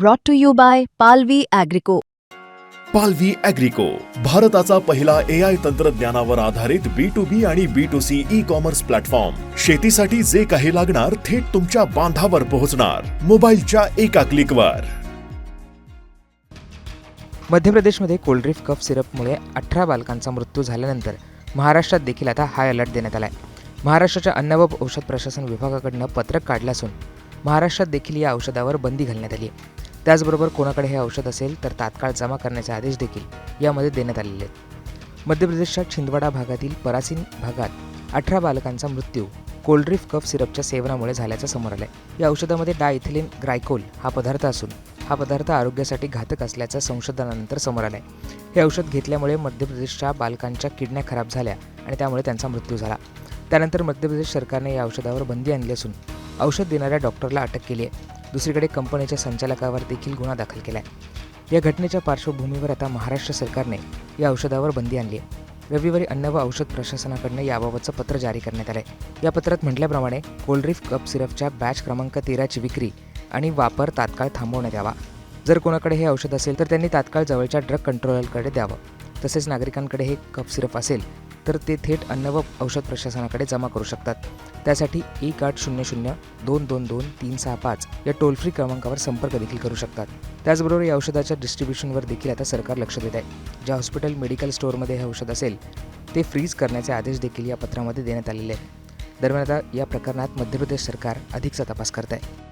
brought to you by Palvi Agrico. पालवी अॅग्रिको भारताचा पहिला ए आय तंत्रज्ञानावर आधारित बी टू बी आणि B to C e commerce platform शेतीसाठी जे काही लागणार थेट तुमच्या बांधावर पोहोचणार. मोबाईलच्या एका क्लिकवर मध्य प्रदेशमध्ये कोल्ड्रिफ कफ सिरपमुळे अठरा बालकांचा मृत्यू झाल्यानंतर महाराष्ट्रात देखील आता हाय अलर्ट देण्यात आला आहे महाराष्ट्राच्या अन्न व औषध प्रशासन विभागाकडनं पत्रक काढलं असून महाराष्ट्रात देखील या औषधावर बंदी घालण्यात आली आहे त्याचबरोबर कोणाकडे हे औषध असेल तर तात्काळ जमा करण्याचे आदेश देखील यामध्ये देण्यात आलेले आहेत. मध्य प्रदेशच्या छिंदवाडा भागातील परासीन भागात अठरा बालकांचा मृत्यू कोल्ड्रिफ कफ सिरपच्या सेवनामुळे झाल्याचं समोर आलं आहे या औषधामध्ये डायथिलिन ग्रायकोल हा पदार्थ असून हा पदार्थ आरोग्यासाठी घातक असल्याचं संशोधनानंतर समोर आलं आहे हे औषध घेतल्यामुळे मध्य प्रदेशच्या बालकांच्या किडण्या खराब झाल्या आणि त्यामुळे त्यांचा मृत्यू झाला. त्यानंतर मध्य प्रदेश सरकारने या औषधावर बंदी आणली असून औषध देणाऱ्या डॉक्टरला अटक केली आहे. दुसरीकडे कंपनीच्या संचालकावर देखील गुन्हा दाखल केला आहे या घटनेच्या पार्श्वभूमीवर आता महाराष्ट्र सरकारने या औषधावर बंदी आणली आहे. रविवारी अन्न व औषध प्रशासनाकडनं याबाबतचं पत्र जारी करण्यात आलं आहे या पत्रात म्हटल्याप्रमाणे कोल्ड्रिफ कप सिरपच्या बॅच क्रमांक तेराची विक्री आणि वापर तात्काळ थांबवण्यात यावा. जर कोणाकडे हे औषध असेल तर त्यांनी तात्काळ जवळच्या ड्रग कंट्रोलरकडे द्यावं. तसेच नागरिकांकडे हे कप सिरप असेल तर ते थेट अन्न व औषध प्रशासनाकडे जमा करू शकतात. त्यासाठी एक आठ शून्य शून्य दोन दोन दोन तीन सहा पाच या टोल फ्री क्रमांकावर संपर्क देखील करू शकतात. त्याचबरोबर या औषधाच्या डिस्ट्रीब्युशनवर देखील आता सरकार लक्ष देत आहे. ज्या हॉस्पिटल मेडिकल स्टोअरमध्ये हे औषध असेल ते फ्रीज करण्याचे आदेश देखील या पत्रामध्ये देण्यात आलेले आहेत. दरम्यान आता या प्रकरणात मध्य प्रदेश सरकार अधिकचा तपास करत आहे.